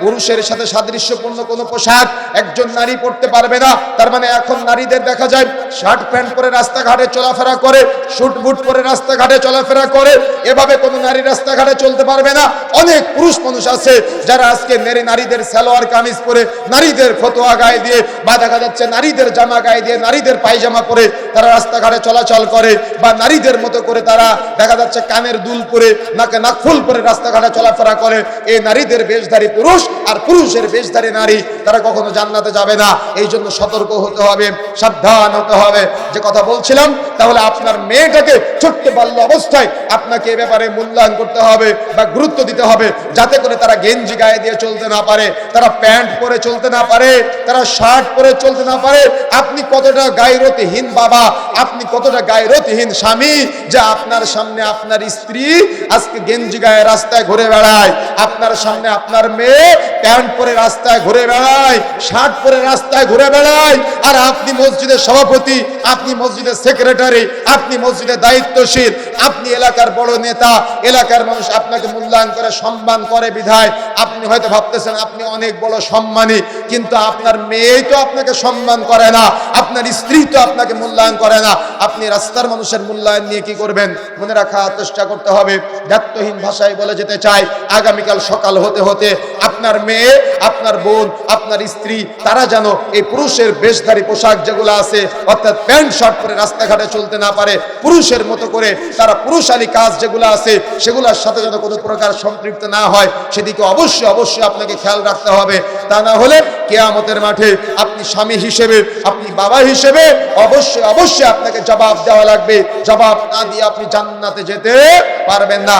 পুরুষের সাথে সাদৃশ্যপূর্ণ কোনো পোশাক একজন নারী পরতে পারবে না। তার মানে এখন নারীদের দেখা যায়, শার্ট প্যান্ট পরে রাস্তাঘাটে চলাফেরা করে শুট বুট পরে রাস্তাঘাটে চলাফেরা করে, এভাবে কোনো নারী রাস্তাঘাটে চলতে পারবে না। অনেক পুরুষ মানুষ আছে যারা আজকে নেড়ে নারীদের সালোয়ার কামিজ পরে নারীদের ফতোয়া গায়ে দিয়ে বা দেখা যাচ্ছে, নারীদের জামা গায়ে দিয়ে নারীদের পায়জামা পরে তারা রাস্তাঘাটে চলাচল করে বা নারীদের মতো করে তারা দেখা যাচ্ছে কানের দুল পরে, নাকে নাকফুল পরে রাস্তাঘাটে চলাফেরা করে। এই নারীদের বেশধারী পুরুষ আর পুরুষের বেশধারী নারী, তারা কখনো জান্নাতে যাবে না। এই জন্য সতর্ক হতে হবে, সাবধান হতে হবে। যে কথা বলছিলাম, তাহলে আপনার মেয়েটাকে ছোট্ট বাল্য অবস্থায় আপনাকে এ ব্যাপারে মূল্যায়ন করতে হবে বা গুরুত্ব দিতে হবে, যাতে করে তারা গেঞ্জি গায়ে দিয়ে চলতে না পারে, তারা প্যান্ট পরে চলতে না পারে, তারা শার্ট পরে চলতে না পারে। আপনি কতটা গায়রতিহীন বাবা আপনি কতটা গায়রতিহীন স্বামী যা আপনার সামনে আপনার স্ত্রী আজকে গেঞ্জি গায়ে রাস্তায় ঘুরে বেড়ায়? আপনার সামনে আপনার মেয়ে প্যান্ট পরে রাস্তায় ঘুরে বেড়ায়, শার্ট পরে রাস্তায় ঘুরে বেড়ায়, আর আপনি মসজিদের সভাপতি, আপনি মসজিদের সেক্রেটারি, আপনি মসজিদের দায়িত্বশীল, আপনি এলাকার বড় নেতা, এলাকার মানুষ আপনাকে মূল্যায়ন করে, সম্মান করে বিধায়। আপনি হয়তো ভাবতেছেন আপনি অনেক বড় সম্মানী, কিন্তু আপনার মেয়েই তো আপনাকে সম্মান করে না, আপনার স্ত্রী তো আপনাকে মূল্যায়ন করে না। আপনি রাস্তার মানুষের মূল্যায়ন নিয়ে কি করবেন? মনে রাখা চেষ্টা করতে হবে। দায়িত্বহীন ভাষায় বলে যেতে চাই, আগামীকাল সকাল হতে হতে আপনার মেয়ে, আপনার বোন, আপনার স্ত্রী, তারা যেন এই পুরুষের বেশধারী পোশাক যেগুলো আছে, অর্থাৎ প্যান্ট, শার্ট পরে রাস্তাঘাটে চলতে না পারে, পুরুষের মতো করে তারা পুরুষালী কাজ যেগুলো আছে, সেগুলোর সাথে যেন কোনো প্রকার সম্পৃক্ত না হয়, সেদিকে অবশ্যই অবশ্যই আপনাকে খেয়াল রাখতে হবে। তা না হলে কেয়ামতের মাঠে আপনি স্বামী হিসেবে, আপনি বাবা হিসেবে অবশ্যই অবশ্যই আপনাকে জবাব দেওয়া লাগবে। জবাব না দিয়ে আপনি জান্নাতে যেতে পারবেন না।